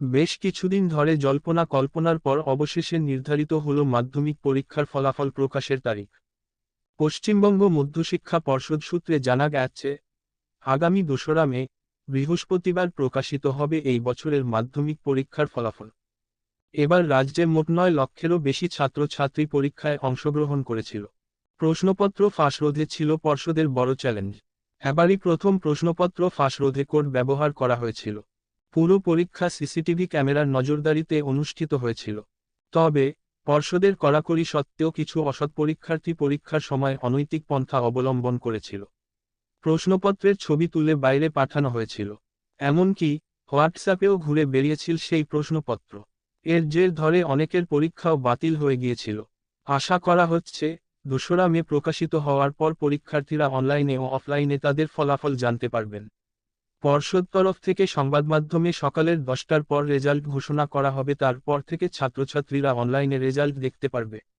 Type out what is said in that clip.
বেশ কিছুদিন ধরে জল্পনা কল্পনার পর অবশেষে নির্ধারিত হল মাধ্যমিক পরীক্ষার ফলাফল প্রকাশের তারিখ। পশ্চিমবঙ্গ মধ্যশিক্ষা পর্ষদ সূত্রে জানা গেছে, আগামী দোসরা মে, বৃহস্পতিবার প্রকাশিত হবে এই বছরের মাধ্যমিক পরীক্ষার ফলাফল। এবার রাজ্যে মোট নয় লক্ষেরও বেশি ছাত্রছাত্রী পরীক্ষায় অংশগ্রহণ করেছিল। প্রশ্নপত্র ফাঁস রোধে ছিল পর্ষদের বড় চ্যালেঞ্জ। এবারই প্রথম প্রশ্নপত্র ফাঁস রোধে কোড ব্যবহার করা হয়েছিল। পুরো পরীক্ষা সিসিটিভি ক্যামেরার নজরদারিতে অনুষ্ঠিত হয়েছিল। তবে, পর্ষদের কড়াকড়ি সত্ত্বেও কিছু অসৎ পরীক্ষার্থী পরীক্ষার সময় অনৈতিক পন্থা অবলম্বন করেছিল। প্রশ্নপত্রের ছবি তুলে বাইরে পাঠানো হয়েছিল। এমনকি, হোয়াটসঅ্যাপেও ঘুরে বেরিয়েছিল সেই প্রশ্নপত্র। এর জের ধরে অনেকের পরীক্ষাও বাতিল হয়ে গিয়েছিল। আশা করা হচ্ছে, দোসরা মে প্রকাশিত হওয়ার পর পরীক্ষার্থীরা অনলাইনে ও অফলাইনে তাদের ফলাফল জানতে পারবেন। পর্ষদ তরফ থেকে সংবাদ মাধ্যমে সকালের দশটার পর রেজাল্ট ঘোষণা করা হবে, তারপর থেকে ছাত্রছাত্রীরা অনলাইনে রেজাল্ট দেখতে পারবে।